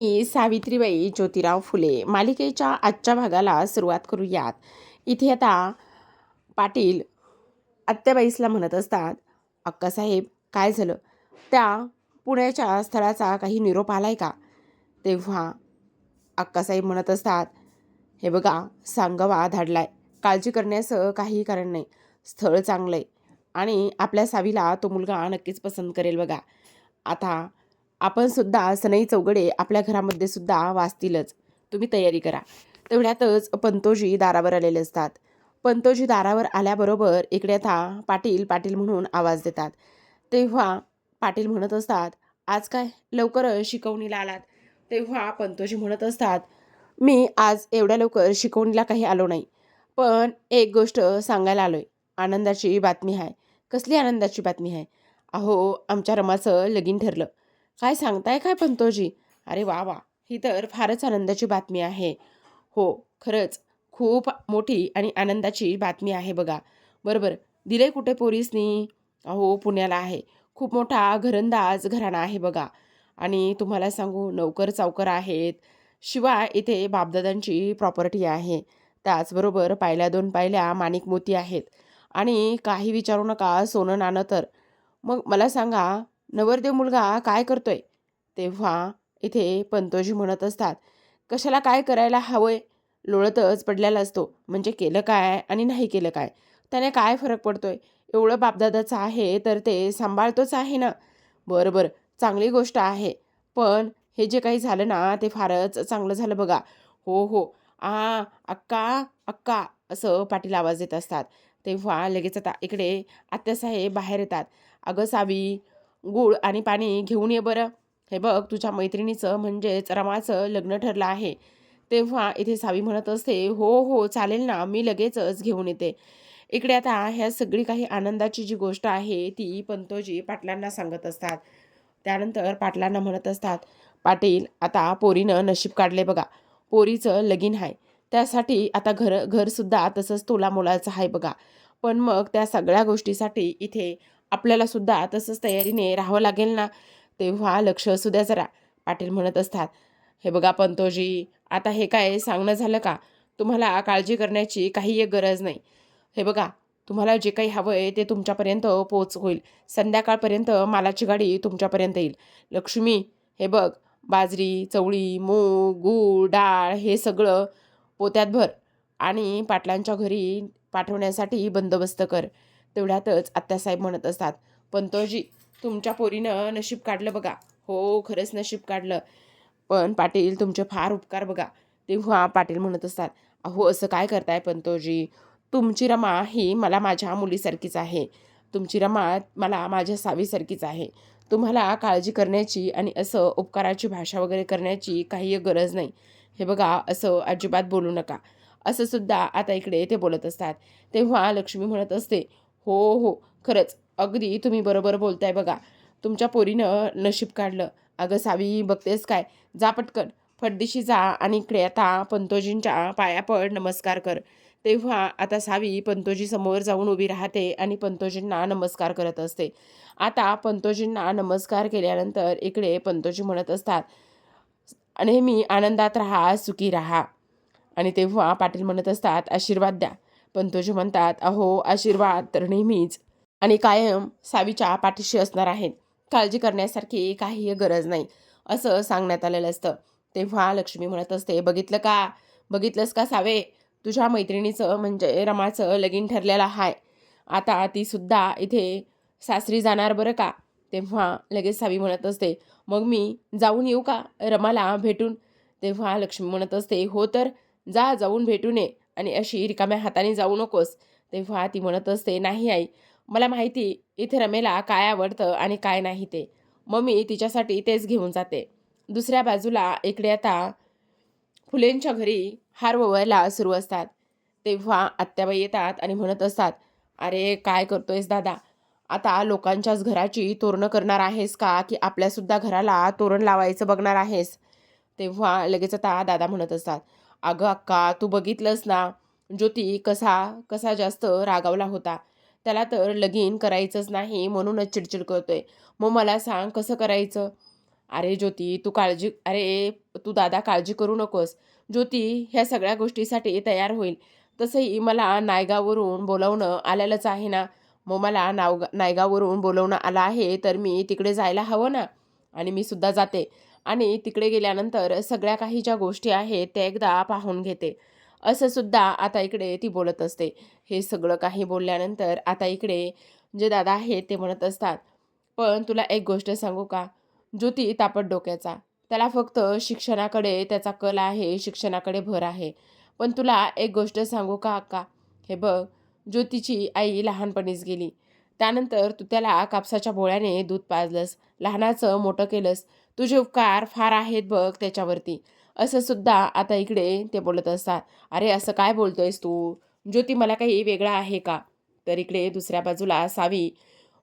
मी सावित्रीबाई ज्योतिराव फुले मालिकेच्या आजच्या भागाला सुरुवात करूयात. इथे आता पाटील आत्याबाईसला म्हणत असतात अक्कासाहेब काय झालं? त्या पुण्याच्या स्थळाचा काही निरोप आला आहे का? तेव्हा अक्कासाहेब म्हणत असतात हे बघा सांगवा धाडलाय. काळजी करण्याचं काही कारण नाही. स्थळ चांगलं आहे आणि आपल्या सावीला तो मुलगा नक्कीच पसंत करेल बघा. आता आपण सुद्धा सनई चौघडे आपल्या घरामध्ये सुद्धा वाचतीलच. तुम्ही तयारी करा. तेवढ्यातच पंतोजी दारावर आलेले असतात. पंतोजी दारावर आल्याबरोबर इकडे आता पाटील पाटील म्हणून आवाज देतात. तेव्हा पाटील म्हणत असतात आज काय लवकर शिकवणीला आलात? तेव्हा पंतोजी म्हणत असतात मी आज एवढ्या लवकर शिकवणीला काही आलो नाही. पण एक गोष्ट सांगायला आलो आहे आनंदाची बातमी आहे. कसली आनंदाची बातमी आहे? अहो आमच्या रमाचं लगीन ठरलं. काय सांगताय? काय पंतोजी? अरे वा वा. ही तर फारच आनंदाची बातमी आहे. हो खरंच. खूप मोठी आणि आनंदाची बातमी आहे बघा. बरोबर. दिले कुठे पोरीसनी अहो पुण्याला आहे. खूप मोठा घरंदाज घराणा आहे बघा. आणि तुम्हाला सांगू नौकर चावकर आहेत. शिवाय इथे बापदादांची प्रॉपर्टी आहे. त्याचबरोबर पायल्या दोन पायल्या माणिक मोती आहेत. आणि काही विचारू नका सोनं नाणं तर. मग मला सांगा नवरदेव मुलगा काय करतोय? तेव्हा इथे पंतोजी म्हणत असतात कशाला काय करायला हवंय? लोळतच पडलेला असतो. म्हणजे केलं काय आणि नाही केलं काय? त्याने काय फरक पडतोय? एवढं बापदादाचं आहे तर ते सांभाळतोच आहे ना? बरं बरं. चांगली गोष्ट आहे. पण हे जे काही झालं ना ते फारच चांगलं झालं बघा. हो हो. आ अक्का अक्का असं पाटील आवाज देत असतात. तेव्हा लगेच आता इकडे आत्यासाहेब बाहेर येतात. अगं सावी गूळ आणि पाणी घेऊन ये बरं. हे बघ तुझ्या मैत्रिणीचं म्हणजेच रमाचं लग्न ठरलं आहे. तेव्हा इथे सावी म्हणत असते हो हो चालेल ना मी लगेचच घेऊन येते. इकडे आता ह्या सगळी काही आनंदाची जी गोष्ट आहे ती पंतोजी पाटलांना सांगत असतात. त्यानंतर पाटलांना म्हणत असतात पाटील आता पोरीनं नशीब काढले बघा. पोरीचं लगीन आहे त्यासाठी आता घर घरसुद्धा तसंच तोला मोलाचं आहे बघा. पण मग त्या सगळ्या गोष्टीसाठी इथे आपल्याला सुद्धा तसंच तयारीने राहावं लागेल ना? तेव्हा लक्ष असू द्या जरा पाटील म्हणत असतात. हे बघा पंतोजी आता हे काय सांगणं झालं का? तुम्हाला काळजी करण्याची काही एक गरज नाही. हे बघा तुम्हाला जे काही हवं आहे ते तुमच्यापर्यंत पोच होईल. संध्याकाळपर्यंत मालाची गाडी तुमच्यापर्यंत येईल. लक्ष्मी हे बघ बाजरी चवळी मूग गूळ डाळ हे सगळं पोत्यात भर आणि पाटलांच्या घरी पाठवण्यासाठी बंदोबस्त कर. तेवढ्यातच आत्यासाहेब म्हणत असतात. पंतोजी तुमच्या पोरीनं नशीब काढलं बघा. हो खरंच नशीब काढलं. पण पाटील तुमचे फार उपकार बघा. तेव्हा पाटील म्हणत असतात अहो असं काय करताय पंतोजी? तुमची रमा ही मला माझ्या मुलीसारखीच आहे. तुमची रमा मला माझ्या सावीसारखीच आहे. तुम्हाला काळजी करण्याची आणि असं उपकाराची भाषा वगैरे करण्याची काही गरज नाही. हे बघा असं अजिबात बोलू नका. असं सुद्धा आता इकडे ते बोलत असतात. तेव्हा लक्ष्मी म्हणत असते हो हो. खरंच. अगदी तुम्ही बरोबर बोलताय बघा. तुमच्या पोरीनं नशीब काढलं. अगं सावी बघतेस काय? जा पटकन. फटदिशी जा आणि इकडे आता पंतोजींच्या पायापड नमस्कार कर. तेव्हा आता सावी पंतोजी समोर जाऊन उभी राहते आणि पंतोजींना नमस्कार करत असते. आता पंतोजींना नमस्कार केल्यानंतर इकडे पंतोजी म्हणत असतात नेहमी आनंदात राहा सुखी राहा. आणि तेव्हा पाटील म्हणत असतात आशीर्वाद द्या. पंतोजी म्हणतात अहो आशीर्वाद तर नेहमीच आणि कायम सावीच्या पाठीशी असणार आहेत. काळजी करण्यासारखी काही गरज नाही. असं सांगण्यात आलेलं असतं. तेव्हा लक्ष्मी म्हणत असते बघितलं का? बघितलंस का सावे? तुझ्या मैत्रिणीचं म्हणजे रमाचं लगीन ठरलेलं आहे. आता ती सुद्धा इथे सासरी जाणार बरं का? तेव्हा लगेच सावी म्हणत असते मग मी जाऊन येऊ का? रमाला भेटून? तेव्हा लक्ष्मी म्हणत असते हो तर जा जाऊन भेटून ये. आणि अशी रिकाम्या हाताने जाऊ नकोस. तेव्हा ती म्हणत असते नाही आई मला माहिती इथे रमेला काय आवडतं आणि काय नाही ते. मग मी तिच्यासाठी तेच घेऊन जाते. दुसऱ्या बाजूला इकडे आता फुलेंच्या घरी हार ववायला सुरू असतात. तेव्हा आत्याबाई येतात आणि म्हणत असतात अरे काय करतोयस दादा? आता लोकांच्याच घराची तोरणं करणार आहेस का? की आपल्यासुद्धा घराला तोरण लावायचं बघणार आहेस? तेव्हा लगेच आता दादा म्हणत असतात अगं अक्का तू बघितलंस ना ज्योती कसा कसा जास्त रागावला होता. त्याला तर लगीन करायचंच नाही म्हणूनच चिडचिड करतोय. मग मला सांग कसं करायचं? अरे ज्योती तू काळजी अरे तू दादा काळजी करू नकोस. ज्योती ह्या सगळ्या गोष्टीसाठी तयार होईल. तसंही मला नायगावरून बोलवणं आलेलंच आहे ना. मग मला नाव नायगावरून बोलवणं आलं आहे तर मी तिकडे जायला हवं ना? आणि मी सुद्धा जाते. आणि तिकडे गेल्यानंतर सगळ्या काही ज्या गोष्टी आहेत त्या एकदा पाहून घेते. असं सुद्धा आता इकडे ती बोलत असते. हे सगळं काही बोलल्यानंतर आता इकडे जे दादा आहेत ते म्हणत असतात पण तुला एक गोष्ट सांगू का? ज्योती तापट डोक्याचा. त्याला फक्त शिक्षणाकडे त्याचा कल आहे शिक्षणाकडे भर आहे. पण तुला एक गोष्ट सांगू का अक्का? हे बघ ज्योतीची आई लहानपणीच गेली. त्यानंतर तू त्याला कापसाच्या बोळ्याने दूध पाजलंस. लहानाचं मोठं केलंस. तुझे उपकार फार आहेत बघ त्याच्यावरती. असं सुद्धा आता इकडे ते बोलत असतात. अरे असं काय बोलतोयस तू? ज्योती मला काही वेगळा आहे का? तर इकडे दुसऱ्या बाजूला सावी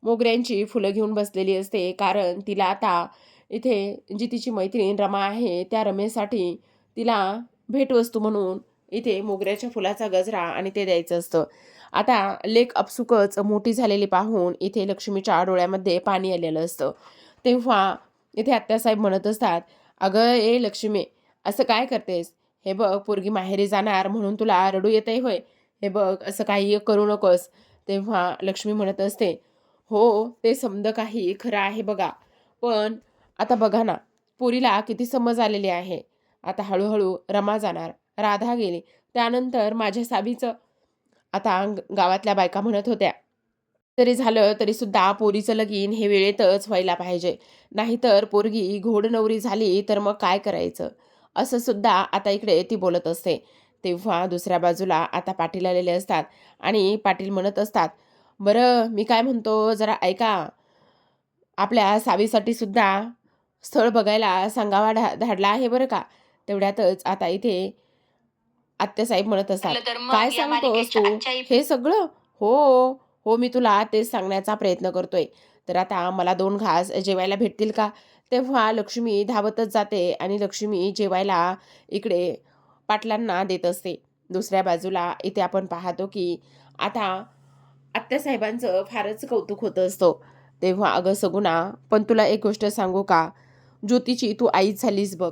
मोगऱ्यांची फुलं घेऊन बसलेली असते. कारण तिला आता इथे जी तिची मैत्रीण रमा आहे त्या रमेसाठी तिला भेटवस्तू म्हणून इथे मोगऱ्याच्या फुलाचा गजरा आणि ते द्यायचं असतं. आता लेख अपसुकच मोठी झालेली पाहून इथे लक्ष्मीच्या डोळ्यामध्ये पाणी आलेलं असतं. तेव्हा इथे आत्यासाहेब म्हणत असतात अगं ए लक्ष्मी असं काय करतेस? हे बघ पोरगी माहेरी जाणार म्हणून तुला रडू येते होय. हे बघ असं काही करू नकोस. तेव्हा लक्ष्मी म्हणत असते हो ते समज काही खरं आहे बघा. पण आता बघा ना पुरीला किती समज आलेली आहे. आता हळूहळू रमा जाणार राधा गेली. त्यानंतर माझ्या साबीचं आता गावातल्या बायका म्हणत होत्या तरी झालं तरी सुद्धा पोरीचं लगीन हे वेळेतच व्हायला पाहिजे. नाहीतर पोरगी घोडनवरी झाली तर मग काय करायचं? असं सुद्धा आता इकडे ती बोलत असते. तेव्हा दुसऱ्या बाजूला आता पाटील आलेले असतात आणि पाटील म्हणत असतात बरं मी काय म्हणतो जरा ऐका. आपल्या सावीसाठी सुद्धा स्थळ बघायला सांगावा धाडला आहे बरं का? तेवढ्यातच आता इथे आत्यासाहेब म्हणत असतात काय सांगतोस मालिकेच्या तू? हे सगळं? हो. हो मी तुला तेच सांगण्याचा प्रयत्न करतोय. तर आता मला दोन घास जेवायला भेटतील का? तेव्हा लक्ष्मी धावतच जाते आणि लक्ष्मी जेवायला इकडे पाटलांना देत असते. दुसऱ्या बाजूला इथे आपण पाहतो की आता आत्यासाहेबांचं फारच कौतुक होतं असतो. तेव्हा अगं सगुणा पण तुला एक गोष्ट सांगू का? ज्योतीची तू आईच झालीस बघ.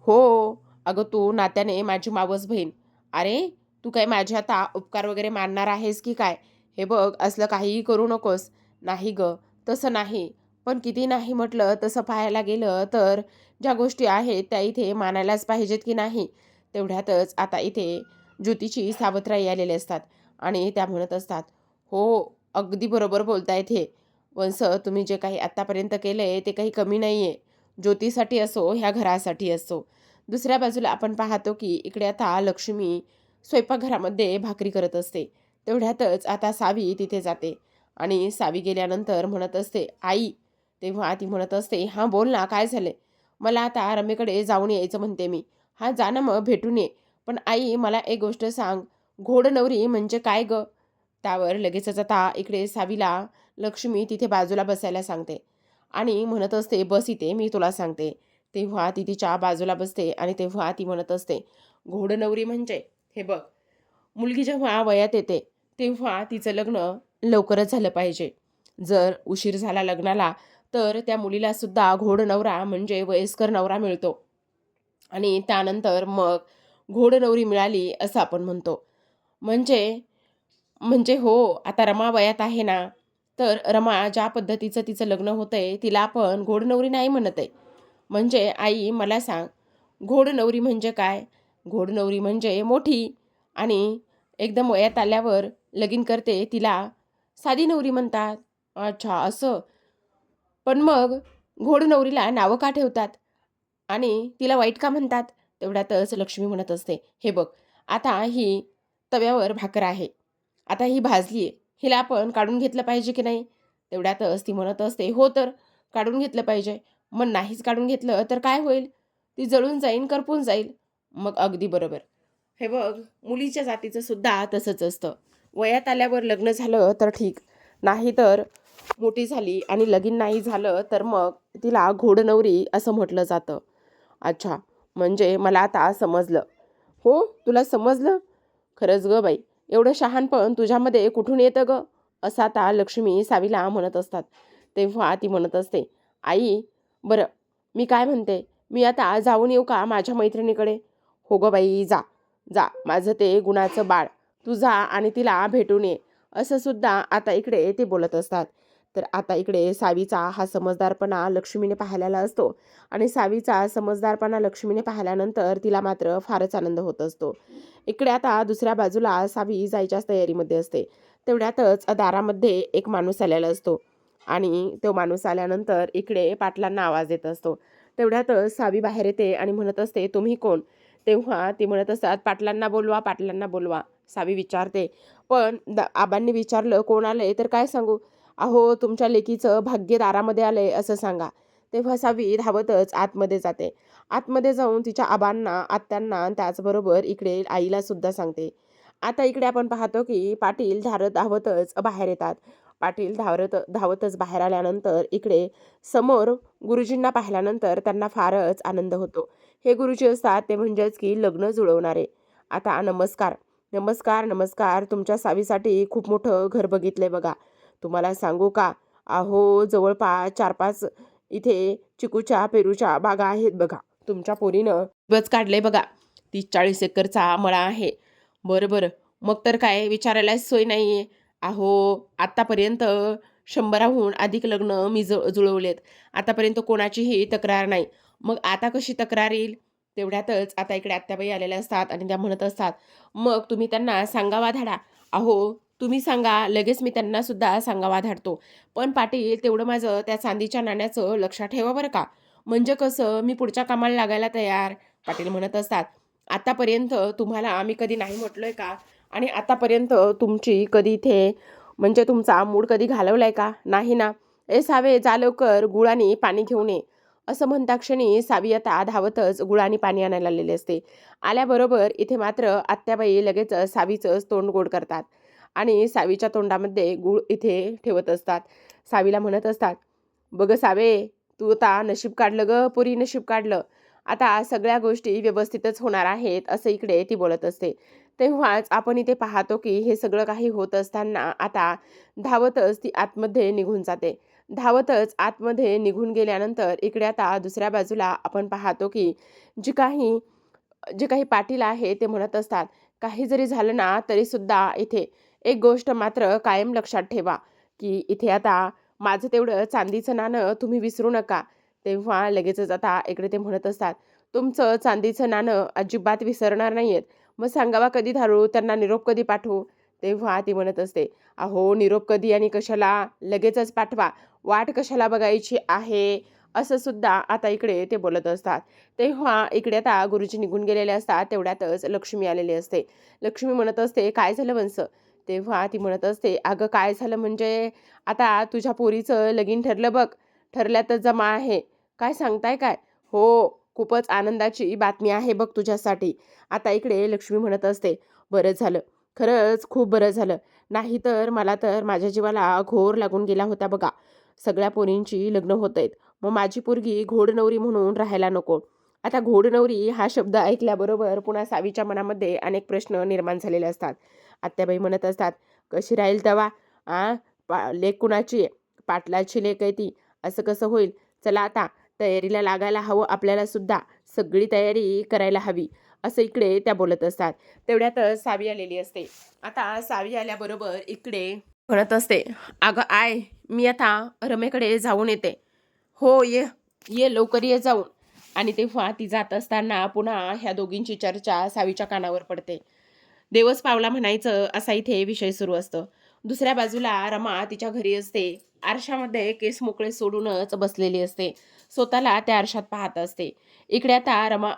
हो अगं तू नात्याने माझी मावस बहीण. अरे तू काय माझ्या आता उपकार वगैरे मानणार आहेस की काय? हे बघ असलं काहीही करू नकोस. नाही ग तसं नाही. पण किती नाही म्हटलं तसं पाहायला गेलं तर ज्या गोष्टी आहेत त्या इथे मानायलाच पाहिजेत की नाही? तेवढ्यातच आता इथे ज्योतीची सावत्राई आलेले असतात आणि त्या म्हणत असतात हो अगदी बरोबर बोलतायत हे वंस तुम्ही जे काही आत्तापर्यंत केलं आहे ते काही कमी नाही आहे ज्योतीसाठी असो ह्या घरासाठी असो. दुसऱ्या बाजूला आपण पाहतो की इकडे आता लक्ष्मी स्वयंपाकघरामध्ये भाकरी करत असते. तेवढ्यातच आता सावी तिथे जाते. आणि सावी गेल्यानंतर म्हणत असते आई. तेव्हा ती म्हणत असते हां बोल ना काय झालं मला आता रमेकडे जाऊन यायचं म्हणते मी. हां जा ना मग भेटून ये. पण आई मला एक गोष्ट सांग. घोडनवरी म्हणजे काय ग? त्यावर लगेचच आता इकडे सावीला लक्ष्मी तिथे बाजूला बसायला सांगते. आणि म्हणत असते बस इथे मी तुला सांगते. तेव्हा ती तिच्या बाजूला बसते आणि तेव्हा ती म्हणत असते घोडनवरी म्हणजे हे बघ मुलगी जेव्हा वयात येते तेव्हा तिचं लग्न लवकरच झालं पाहिजे. जर उशीर झाला लग्नाला तर त्या मुलीला सुद्धा घोड नवरा म्हणजे वयस्कर नवरा मिळतो. आणि त्यानंतर मग घोड नवरी मिळाली असं आपण म्हणतो. म्हणजे म्हणजे हो आता रमा वयात आहे ना तर रमा ज्या पद्धतीचं तिचं लग्न होतं आहे तिला आपण घोडनवरी नाही म्हणत आहे. म्हणजे आई मला सांग घोडनवरी म्हणजे काय? घोडनवरी म्हणजे मोठी आणि एकदम वयात आल्यावर लगीन करते तिला साधी नवरी म्हणतात. अच्छा असं. पण मग घोडनवरीला नावं का ठेवतात? आणि तिला वाईट का म्हणतात? तेवढ्यातच लक्ष्मी म्हणत असते हे बघ आता ही तव्यावर भाकर आहे. आता ही भाजली आहे. हिला आपण काढून घेतलं पाहिजे की नाही? तेवढ्यातच ती म्हणत असते हो तर काढून घेतलं पाहिजे. मग नाहीच काढून घेतलं तर काय होईल? ती जळून जाईन करपून जाईल. मग अगदी बरोबर. हे बघ मुलीच्या जातीचं सुद्धा तसंच असतं. वयात आल्यावर लग्न झालं तर ठीक नाही तर मोठी झाली आणि लगीन नाही झालं तर मग तिला घोडनवरी असं म्हटलं जातं. अच्छा म्हणजे मला आता समजलं. हो तुला समजलं? खरंच ग बाई एवढं शहाणपण तुझ्यामध्ये कुठून येतं ग? असं आता लक्ष्मी सावीला म्हणत असतात. तेव्हा ती म्हणत असते आई बरं मी काय म्हणते? मी आता जाऊन येऊ का माझ्या मैत्रिणीकडे? हो गं बाई जा. जा माझं ते गुणाचं बाळ. तू जा आणि तिला भेटून ये असं सुद्धा आता इकडे ते बोलत असतात. तर आता इकडे सावीचा हा समजदारपणा लक्ष्मीने पाहिलेला असतो आणि सावीचा समजदारपणा लक्ष्मीने पाहिल्यानंतर तिला मात्र फारच आनंद होत असतो. इकडे आता दुसऱ्या बाजूला सावी जायच्याच तयारीमध्ये असते. तेवढ्यातच दारामध्ये एक माणूस आलेला असतो आणि तो माणूस आल्यानंतर इकडे पाटलांना आवाज येत असतो. तेवढ्यातच सावी बाहेर येते आणि म्हणत असते तुम्ही कोण? तेव्हा ती म्हणत असतात पाटलांना बोलवा पाटलांना बोलवा. सावी विचारते. पण द आबांनी विचारलं कोण आलंय तर काय सांगू? अहो तुमच्या लेकीचं भाग्य दारामध्ये आलंय असं सांगा. तेव्हा सावी धावतच आतमध्ये जाते. आतमध्ये जाऊन तिच्या आबांना आत्यांना त्याचबरोबर इकडे आईला सुद्धा सांगते. आता इकडे आपण पाहतो की पाटील धारत धावतच बाहेर येतात. पाटील धावत धावतच बाहेर आल्यानंतर इकडे समोर गुरुजींना पाहिल्यानंतर त्यांना फारच आनंद होतो. हे गुरुजी असतात ते म्हणजेच की लग्न जुळवणारे. आता नमस्कार. नमस्कार नमस्कार. तुमच्या सावीसाठी खूप मोठं घर बघितलंय बघा. तुम्हाला सांगू का? अहो जवळपास चार पाच इथे चिकूच्या पेरूच्या बागा आहेत बघा. तुमच्या पोरीनं बच काढले बघा. तीस चाळीस एकरचा मळा आहे. बरं बरं. मग तर काय? विचारायला सोय नाही आहे अहो आत्तापर्यंत शंभराहून अधिक लग्न मी ज जुळवलेत. आतापर्यंत कोणाचीही तक्रार नाही. मग आता कशी तक्रार येईल? तेवढ्यातच आता इकडे आत्याबाई आलेल्या असतात आणि त्या म्हणत असतात मग तुम्ही त्यांना सांगावा धाडा अहो तुम्ही सांगा लगेच मी त्यांना सुद्धा सांगावा धाडतो पण पाटील तेवढं माझं त्या चांदीच्या नाण्याचं लक्षात ठेवा बरं का. म्हणजे कसं मी पुढच्या कामाला लागायला तयार. पाटील म्हणत असतात आतापर्यंत तुम्हाला आम्ही कधी नाही म्हटलोय का? आणि आतापर्यंत तुमची कधी इथे म्हणजे तुमचा मूड कधी घालवलाय का? नाही ना. ए सावे जा लवकर गुळाने पाणी घेऊन ये. असं म्हणता क्षणी सावी आता धावतच गुळाने पाणी आणायला आलेले असते. आल्याबरोबर इथे मात्र आत्याबाई लगेच सावीचंच तोंड गोड करतात आणि सावीच्या तोंडामध्ये गुळ इथे ठेवत असतात. सावीला म्हणत असतात बघ सावे तू आता नशीब काढलं ग पुरी नशीब काढलं. आता सगळ्या गोष्टी व्यवस्थितच होणार आहेत असं इकडे ती बोलत असते. तेव्हाच आपण इथे पाहतो की हे सगळं काही होत असताना आता धावतच ती आतमध्ये निघून जाते. धावतच आतमध्ये निघून गेल्यानंतर इकडे आता दुसऱ्या बाजूला आपण पाहतो की जी काही जे काही पाटील आहे ते म्हणत असतात काही जरी झालं ना तरीसुद्धा इथे एक गोष्ट मात्र कायम लक्षात ठेवा की इथे आता माझं तेवढं चांदीचं नाणं तुम्ही विसरू नका. तेव्हा लगेचच आता इकडे ते म्हणत असतात तुमचं चांदीचं नाणं अजिबात विसरणार नाही आहेत मग सांगावा कधी धारू त्यांना निरोप कधी पाठवू? तेव्हा ती म्हणत असते अहो निरोप कधी आणि कशाला? लगेचच पाठवा. वाट कशाला बघायची आहे? असं सुद्धा आता इकडे ते बोलत असतात. तेव्हा इकडे आता गुरुजी निघून गेलेले असतात तेवढ्यातच लक्ष्मी आलेली असते. लक्ष्मी म्हणत असते काय झालं वंस? तेव्हा ती म्हणत असते अगं काय झालं म्हणजे? आता तुझ्या पोरीचं लगीन ठरलं बघ. ठरल्यातच जमा आहे. काय सांगताय काय? हो खूपच आनंदाची बातमी आहे बघ तुझ्यासाठी. आता इकडे लक्ष्मी म्हणत असते बरं झालं. खरंच खूप बरं झालं. नाही तर मला तर माझ्या जीवाला घोर लागून गेला होता बघा. सगळ्या पोरींची लग्न होत आहेत मग माझी पोरगी घोडनवरी म्हणून राहायला नको. आता घोडनवरी हा शब्द ऐकल्याबरोबर पुन्हा सावीच्या मनामध्ये अनेक प्रश्न निर्माण झालेले असतात. आत्याबाई म्हणत असतात कशी राहील तेव्हा आ? पा लेक कुणाची आहे? पाटलाची लेक आहे ती. असं कसं होईल? चला आता तयारीला लागायला हवं आपल्याला सुद्धा. सगळी तयारी करायला हवी. असं इकडे त्या बोलत असतात. तेवढ्यातच सावी आलेली असते. आता सावी आल्याबरोबर इकडे म्हणत असते अगं आय मी आता रमेकडे जाऊन येते. हो ये ये लवकर ये जाऊन. आणि तेव्हा ती जात असताना पुन्हा ह्या दोघींची चर्चा सावीच्या कानावर पडते. देवच पावला म्हणायचं असा इथे विषय सुरू असतं. दुसऱ्या बाजूला रमा तिच्या घरी असते. आरशामध्ये केस मोकळे सोडूनच बसलेली असते. स्वतःला त्या आरशात पाहत असते. इकडे आता रमा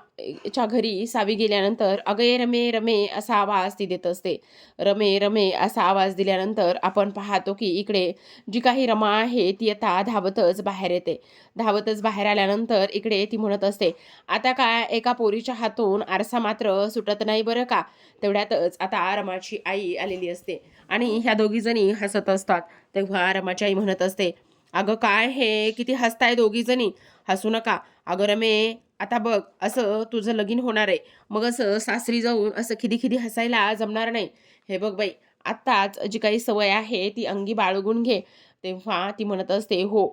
च्या घरी सावी गेल्यानंतर अगये रमे रमे असा आवाज ती देत असते. रमे रमे असा आवाज दिल्यानंतर आपण पाहतो की इकडे जी काही रमा आहे ती आता धावतच बाहेर येते. धावतच बाहेर आल्यानंतर इकडे ती म्हणत असते आता काय एका पोरीच्या हातून आरसा मात्र सुटत नाही बरं का? तेवढ्यातच आता रमाची आई आलेली असते आणि ह्या दोघीजणी हसत असतात. तेव्हा रमाची आई म्हणत असते अगं काय हे? किती हसताय दोघीजणी हसू नका. अगं रमे आता बघ असं तुझं लगीन होणार आहे. मग असं सासरी जाऊन असं खिदी खिदी हसायला जमणार नाही. हे बघ बाई आत्ताच जी काही सवय आहे ती अंगी बाळगून घे. तेव्हा ती म्हणत असते हो.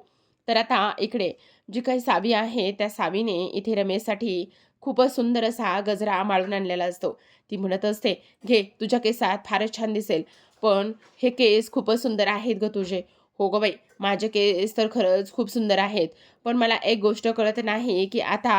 तर आता इकडे जी काही सावी आहे त्या सावीने इथे रमेशसाठी खूपच सुंदर असा गजरा माळून आणलेला असतो. ती म्हणत असते घे तुझ्या केसात फारच छान दिसेल. पण हे केस खूपच सुंदर आहेत ग तुझे. हो ग बाई माझे केस तर खरंच खूप सुंदर आहेत. पण मला एक गोष्ट कळत नाही की आता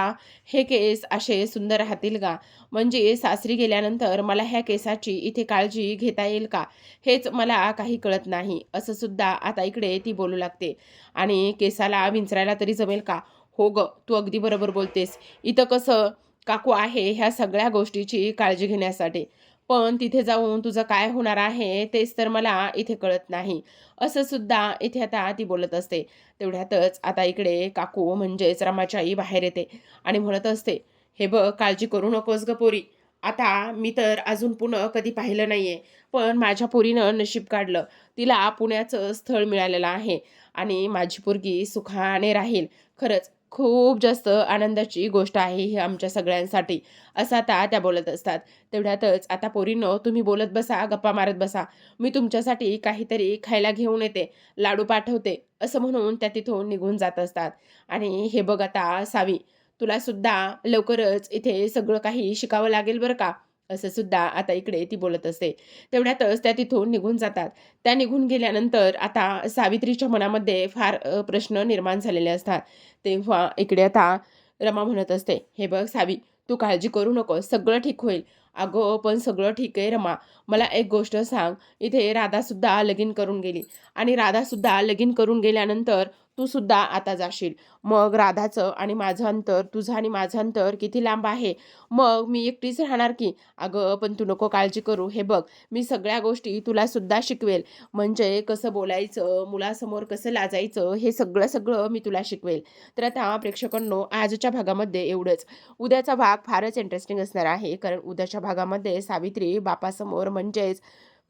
हे केस असे सुंदर राहतील का? म्हणजे सासरी गेल्यानंतर मला ह्या केसाची इथे काळजी घेता येईल का? हेच मला काही कळत नाही. असं सुद्धा आता इकडे ती बोलू लागते. आणि केसाला विंचरायला तरी जमेल का? हो ग तू अगदी बरोबर बोलतेस. इथं कसं काकू आहे ह्या सगळ्या गोष्टीची काळजी घेण्यासाठी. पण तिथे जाऊन तुझं काय होणार आहे तेच तर मला इथे कळत नाही. असं सुद्धा इथे आता ती बोलत असते. तेवढ्यातच आता इकडे काकू म्हणजेच रमाची आई बाहेर येते आणि म्हणत असते हे बघ काळजी करू नकोस ग पोरी. आता मी तर अजून पुन्हा कधी पाहिलं नाही आहे पण माझ्या पोरीनं नशीब काढलं. तिला पुण्याचं स्थळ मिळालेलं आहे आणि माझी पोरगी सुखाने राहील. खरंच खूप जास्त आनंदाची गोष्ट आहे ही आमच्या सगळ्यांसाठी. असं आता त्या बोलत असतात. तेवढ्यातच आता पोरीनं तुम्ही बोलत बसा गप्पा मारत बसा. मी तुमच्यासाठी काहीतरी खायला घेऊन येते लाडू पाठवते असं म्हणून त्या तिथून निघून जात असतात. आणि हे बघ आता सावी तुला सुद्धा लवकरच इथे सगळं काही शिकावं लागेल बरं का? असं सुद्धा आता इकडे ती बोलत असते. तेवढ्यातच त्या तिथून निघून जातात. त्या निघून गेल्यानंतर आता सावित्रीच्या मनामध्ये फार प्रश्न निर्माण झालेले असतात. तेव्हा इकडे आता रमा म्हणत असते हे बघ सावी तू काळजी करू नको सगळं ठीक होईल. अगं पण सगळं ठीक आहे रमा. मला एक गोष्ट सांग. इथे राधासुद्धा लगीन करून गेली. आणि राधासुद्धा लगीन करून गेल्यानंतर तू सुद्धा आता जाशील. मग राधाचं आणि माझं अंतर तुझं आणि माझं अंतर किती लांब आहे? मग मी एकटीच राहणार की? अगं पण तू नको काळजी करू. हे बघ मी सगळ्या गोष्टी तुला सुद्धा शिकवेल. म्हणजे कसं बोलायचं मुलासमोर कसं लाजायचं हे सगळं सगळं मी तुला शिकवेल. तर आता प्रेक्षकांनो आजच्या भागामध्ये एवढंच. उद्याचा भाग फारच इंटरेस्टिंग असणार आहे कारण उद्याच्या भागामध्ये सावित्री बापासमोर म्हणजेच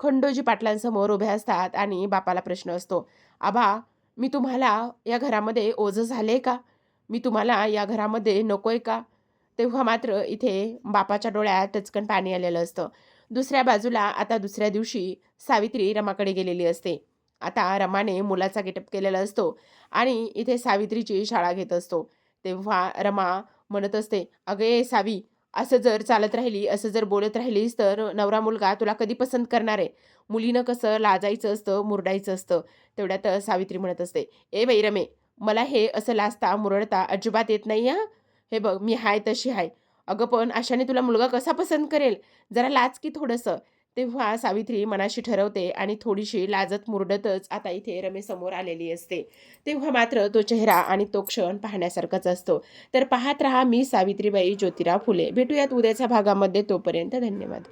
खंडोजी पाटलांसमोर उभ्या असतात आणि बापाला प्रश्न असतो. आबा मी तुम्हाला या घरामध्ये ओझं झाले का? मी तुम्हाला या घरामध्ये नकोय का? तेव्हा मात्र इथे बापाच्या डोळ्यात टचकन पाणी आलेलं असतं. दुसऱ्या बाजूला आता दुसऱ्या दिवशी सावित्री रमाकडे गेलेली असते. आता रमाने मुलाचा गेटअप केलेला असतो आणि इथे सावित्रीची शाळा घेत असतो. तेव्हा रमा म्हणत असते अगे सावी असं जर चालत राहिली असं जर बोलत राहिलीस तर नवरा मुलगा तुला कधी पसंत करणार आहे? मुलीनं कसं लाजायचं असतं मुरडायचं असतं तेवढ्यात सावित्री म्हणत असते ए बाई रमे मला हे असं लाजता मुरडता अजिबात येत नाही हा? हे बघ मी हाय तशी हाय. अगं पण अशाने तुला मुलगा कसा पसंत करेल? जरा लाज की थोडंसं. तेव्हा सावित्री मनाशी ठरवते आणि थोडीशी लाजत मुरडतच आता इथे रमेश समोर आलेली असते. तेव्हा मात्र तो चेहरा आणि तो क्षण पाहण्यासारखाच असतो. तर पाहत रहा मी सावित्रीबाई ज्योतिराव फुले. भेटूयात उद्याच्या भागामध्ये तोपर्यंत. धन्यवाद.